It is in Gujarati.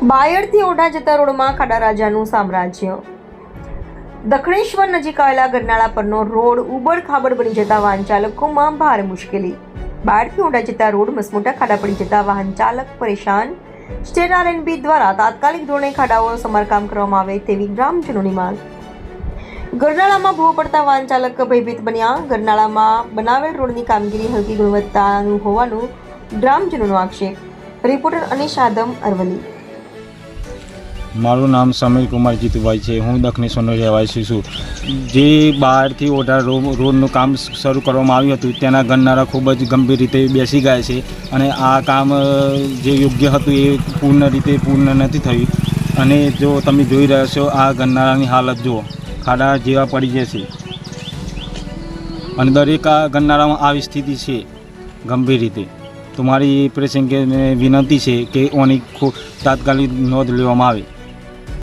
બાયડથી ઓઢા જતા રોડમાં ખાડા રાજાનું સામ્રાજ્ય. દક્ષિણેશ્વર નજીક આવેલા ગરનાળા પરનો રોડ ઉબડ ખાબડ બની જતા વાહન ચાલકોમાં ભારે મુશ્કેલી. બાયડથી ઓઢા જતા રોડ મસમોટા ખાડા પડી જતા વાહન ચાલક પરેશાન. સ્ટેટ આરએનબી દ્વારા તાત્કાલિક ધોરણે ખાડાઓનું સમારકામ કરવામાં આવે તેવી ગ્રામજનોની માંગ. ગરનાળામાં ભૂવો પડતા વાહન ચાલક ભયભીત બન્યા. ગરનાળામાં બનાવેલ રોડની કામગીરી હલકી ગુણવત્તાનું હોવાનું ગ્રામજનોનો આક્ષેપ. રિપોર્ટર અનિશ આદમ અરવલી મારું નામ સમીર કુમાર જીતુભાઈ છે. હું દક્ષિણેશ્વરનો રહેવાસી છું. જે બહારથી ઓઢા રોડનું કામ શરૂ કરવામાં આવ્યું હતું, તેના ગણનારા ખૂબ જ ગંભીર રીતે બેસી ગયા છે અને આ કામ જે યોગ્ય હતું એ પૂર્ણ રીતે પૂર્ણ નથી થયું. અને જો તમે જોઈ રહ્યા છો, આ ગણનારાની હાલત જુઓ. ખાડા જેવા પડી જશે અને દરેક આ ગણનારામાં આવી સ્થિતિ છે, ગંભીર રીતે. તો મારી પ્રેસિંગ વિનંતી છે કે ઓની તાત્કાલિક નોંધ લેવામાં આવે.